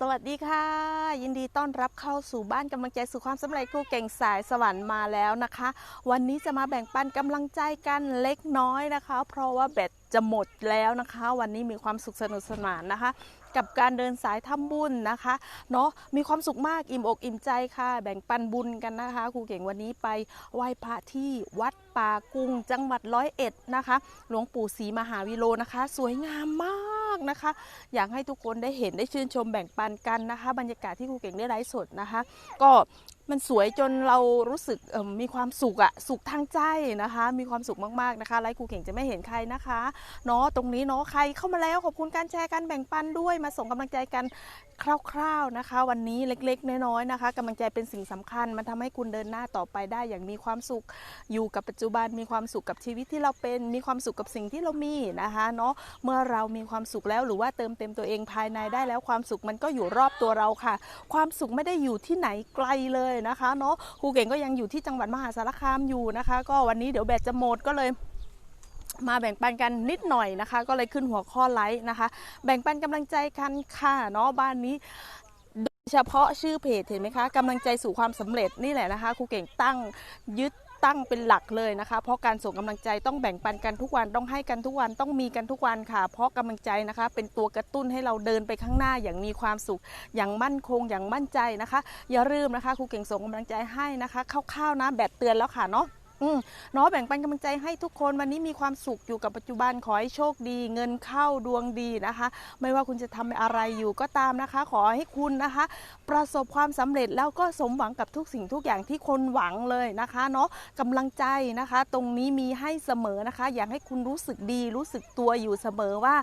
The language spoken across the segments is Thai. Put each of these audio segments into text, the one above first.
สวัสดีค่ะ ยินดีต้อนรับเข้าสู่บ้านกำลังใจสู่ความสำเร็จครูเก่งสายสวรรค์มาแล้วนะคะ วันนี้จะมาแบ่งปันกำลังใจกันเล็กน้อยนะคะ เพราะว่าแบตจะหมดแล้วนะคะ วันนี้มีความสุขสนุกสนานนะคะ กับการเดินสายทำบุญนะคะเนาะมีความสุขมากอิ่มอกอิ่มใจค่ะ แบ่งปันบุญกันนะคะครูเก่งวันนี้ไปไหว้พระที่วัดป่ากุงจังหวัดร้อยเอ็ดนะคะ หลวงปู่ศรีมหาวิโรนะคะ สวยงามมากนะคะ อยากให้ทุกคนได้เห็นได้ชื่นชมแบ่งปันกันนะคะ บรรยากาศที่ครูเก่งได้ไลฟ์สดนะคะ ก็ มันสวยจนเรารู้สึกมีความสุขอะสุขทางใจนะคะ มีความสุขมากๆนะคะไลฟ์ครูเก่งจะไม่เห็นใครนะคะเนาะตรงนี้เนาะใครเข้ามาแล้วขอบคุณการแชร์กันแบ่งปันด้วยมาส่งกำลังใจกันคร่าว ๆนะคะ วันนี้เล็กๆ น้อยๆนะคะกำลังใจเป็นสิ่งสำคัญ มันทำให้คุณเดินหน้าต่อไปได้อย่างมีความสุขอยู่กับปัจจุบันมีความสุขกับชีวิตที่เราเป็นมีความสุขกับสิ่งที่เรามีนะคะเนาะเมื่อเรามีความสุขแล้วหรือว่าเติมเต็มตัวเองภายในได้แล้วความสุขมันก็อยู่รอบตัวเราค่ะ ความสุขไม่ได้อยู่ที่ไหนไกลเลยนะคะเนาะครูเก่งก็ยังอยู่ที่จังหวัดมหาสารคามอยู่นะคะ ก็วันนี้เดี๋ยวแบตจะหมดก็เลยมาแบ่งปันกันนิดหน่อยนะคะ ก็เลยขึ้นหัวข้อไลฟ์นะคะ แบ่งปันกำลังใจกันค่ะเนาะบ้านนี้โดยเฉพาะชื่อเพจเห็นไหมคะกำลังใจสู่ความสำเร็จนี่แหละนะคะครูเก่งตั้งยึด ตั้งเป็นหลักเลยนะคะ เพราะการส่งกำลังใจต้องแบ่งปันกันทุกวันต้องให้กันทุกวันต้องมีกันทุกวันค่ะ เพราะกำลังใจนะคะ เป็นตัวกระตุ้นให้เราเดินไปข้างหน้าอย่างมีความสุข อย่างมั่นคงอย่างมั่นใจนะคะ อย่าลืมนะคะครูเก่งส่งกำลังใจให้นะคะคร่าวๆนะแบตเตือนแล้วค่ะเนาะ เนาะแบ่งปันกำลังใจให้ทุกคนวันนี้มีความสุขอยู่กับปัจจุบันขอให้โชคดี เงินเข้าดวงดีนะคะ ไม่ว่าคุณจะทำอะไรอยู่ก็ตามนะคะ ขอให้คุณนะคะ ประสบความสำเร็จแล้วก็สมหวังกับทุกสิ่งทุกอย่างที่คนหวังเลยนะคะเนาะกำลังใจนะคะ ตรงนี้มีให้เสมอนะคะ อยากให้คุณรู้สึกดี รู้สึกตัวอยู่เสมอว่า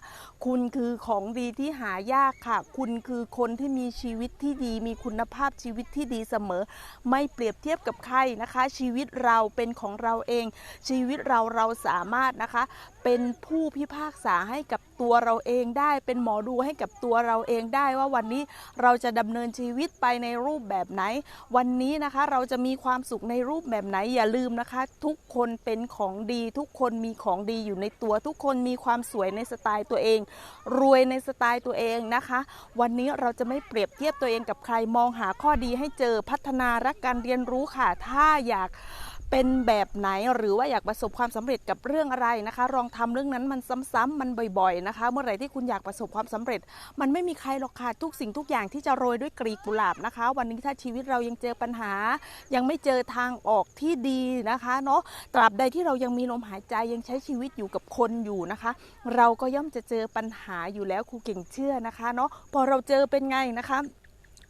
คุณคือของดีที่หายากค่ะ คุณคือคนที่มีชีวิตที่ดี มีคุณภาพชีวิตที่ดีเสมอ ไม่เปรียบเทียบกับใครนะคะ ชีวิตเราเป็นของเราเอง ชีวิตเราเราสามารถนะคะ เป็นผู้พิพากษาให้กับตัวเราเองได้ เป็นหมอดูให้กับตัวเราเองได้ว่าวันนี้เราจะดำเนินชีวิตไปในรูปแบบไหน วันนี้นะคะเราจะมีความสุขในรูปแบบไหนอย่าลืมนะคะ ทุกคนเป็นของดีทุกคนมีของดีอยู่ในตัว ทุกคนมีความสวยในสไตล์ตัวเอง รวยในสไตล์ตัวเองนะคะ วันนี้เราจะไม่เปรียบเทียบตัวเองกับใครมองหาข้อดีให้เจอพัฒนารักการเรียนรู้ค่ะ ถ้าอยาก เป็นแบบไหนหรือว่าอยากประสบความสำเร็จกับเรื่องอะไรนะคะ ลองทำเรื่องนั้นมันซ้ำๆมันบ่อย ๆนะคะ เมื่อไหร่ที่คุณอยากประสบความสำเร็จ มันไม่มีใครหรอกค่ะทุกสิ่งทุกอย่างที่จะโรยด้วยกลีบกุหลาบนะคะ วันนี้ถ้าชีวิตเรายังเจอปัญหา ยังไม่เจอทางออกที่ดีนะคะเนาะตราบใดที่เรายังมีลมหายใจยังใช้ชีวิตอยู่กับคนอยู่นะคะ เราก็ย่อมจะเจอปัญหาอยู่แล้วครูเก่งเชื่อนะคะเนาะพอเราเจอเป็นไงนะคะ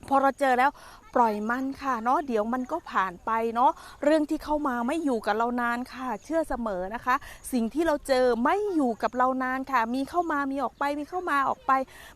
พอเราเจอแล้วปล่อยมันค่ะเนาะเดี๋ยวมันก็ผ่านไปเนาะเรื่องที่เข้ามาไม่อยู่กับเรานานค่ะ เชื่อเสมอนะคะ สิ่งที่เราเจอไม่อยู่กับเรานานค่ะ มีเข้ามามีออกไปมีเข้ามาออกไป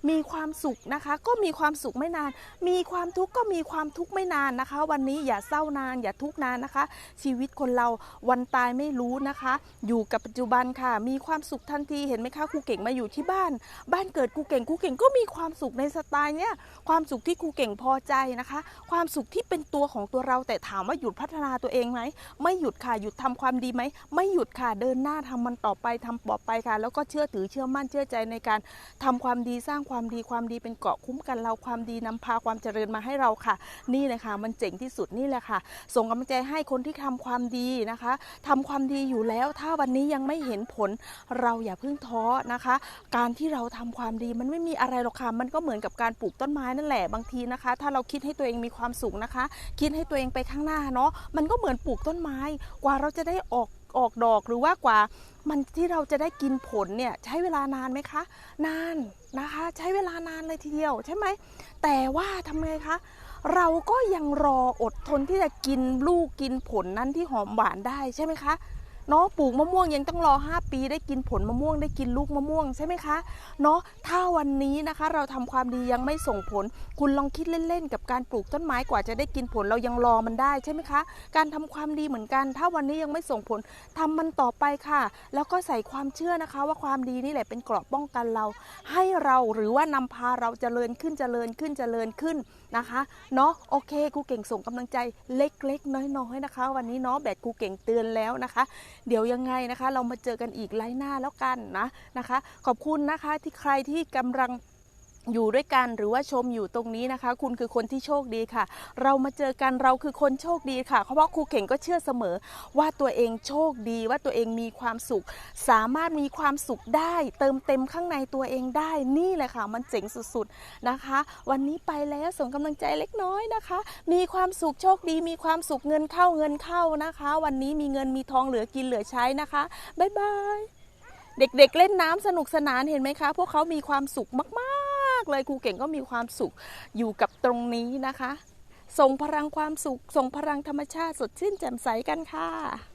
มีความสุขนะคะ ก็มีความสุขไม่นาน มีความทุกข์ก็มีความทุกข์ไม่นานนะคะ วันนี้อย่าเศร้านาน อย่าทุกข์นานนะคะ ชีวิตคนเราวันตายไม่รู้นะคะ อยู่กับปัจจุบันค่ะ มีความสุขทันทีเห็นไหมคะครูเก่งมาอยู่ที่บ้าน บ้านเกิดครูเก่งครูเก่งก็มีความสุขในสไตล์เนี้ยความสุขที่ครูเก่งพอใจนะคะ ความสุขที่เป็นตัวของตัวเราแต่ถามว่าหยุดพัฒนาตัวเองไหมไม่หยุดค่ะหยุดทำความดีไหมไม่หยุดค่ะเดินหน้าทำมันต่อไปทำต่อไปค่ะ แล้วก็เชื่อถือเชื่อมั่นเชื่อใจในการทำความดีสร้างความดีความดีเป็นเกาะคุ้มกันเราความดีนำพาความเจริญมาให้เราค่ะ นี่เลยค่ะมันเจ๋งที่สุดนี่แหละค่ะ ส่งกำลังใจให้คนที่ทำความดีนะคะทำความดีอยู่แล้ว ถ้าวันนี้ยังไม่เห็นผล เราอย่าเพิ่งท้อนะคะ การที่เราทำความดีมันไม่มีอะไรหรอกค่ะมันก็เหมือนกับการปลูกต้นไม้นั่นแหละบางทีนะคะถ้าเราคิดให้ตัวเองมีความสุขนะคะ คิดให้ตัวเองไปข้างหน้าเนาะมันก็เหมือนปลูกต้นไม้ กว่าเราจะได้ออกออกดอกหรือว่ากว่ามันที่เราจะได้กินผลเนี่ยใช้เวลานานไหมคะ นานนะคะ ใช้เวลานานเลยทีเดียวใช่ไหม แต่ว่าทำไงคะ เราก็ยังรออดทนที่จะกินลูกกินผลนั้นที่หอมหวานได้ใช่ไหมคะ เนาะปลูกมะม่วงยังต้องรอ 5 ปีได้กินผลมะม่วงได้กินลูกมะม่วงใช่ไหมคะเนาะถ้าวันนี้นะคะเราทำความดียังไม่ส่งผล คุณลองคิดเล่นๆ กับการปลูกต้นไม้กว่าจะได้กินผลเรายังรอมันได้ใช่ไหมคะ การทำความดีเหมือนกัน ถ้าวันนี้ยังไม่ส่งผลทำมันต่อไปค่ะ แล้วก็ใส่ความเชื่อนะคะ ว่าความดีนี่แหละเป็นเกราะป้องกันเรา ให้เราหรือว่านำพาเราเจริญขึ้นเจริญขึ้นเจริญขึ้นนะคะเนาะโอเคครูเก่งส่งกำลังใจเล็กๆน้อยๆนะคะ วันนี้เนาะแบตครูเก่งเตือนแล้วนะคะ เดี๋ยวยังไงนะคะ เรามาเจอกันอีกไลน์หน้าแล้วกันนะนะคะ ขอบคุณนะคะที่ใครที่กำลัง อยู่ด้วยกันหรือว่าชมอยู่ตรงนี้นะคะ คุณคือคนที่โชคดีค่ะ เรามาเจอกันเราคือคนโชคดีค่ะเพราะว่าครูเก่งก็เชื่อเสมอ ว่าตัวเองโชคดีว่าตัวเองมีความสุข สามารถมีความสุขได้ เติมเต็มข้างในตัวเองได้นี่แหละค่ะ มันเจ๋งสุดๆนะคะ วันนี้ไปแล้วส่งกำลังใจเล็กน้อยนะคะ มีความสุขโชคดี มีความสุขเงินเข้าเงินเข้านะคะ วันนี้มีเงินมีทองเหลือกินเหลือใช้นะคะบ๊ายบายเด็กๆเล่นน้ำสนุกสนานเห็นไหมคะ พวกเขามีความสุขมากๆ เลยครูเก่งก็มีความสุขอยู่กับตรงนี้นะคะ ส่งพลังความสุข ส่งพลังธรรมชาติสดชื่นแจ่มใสกันค่ะ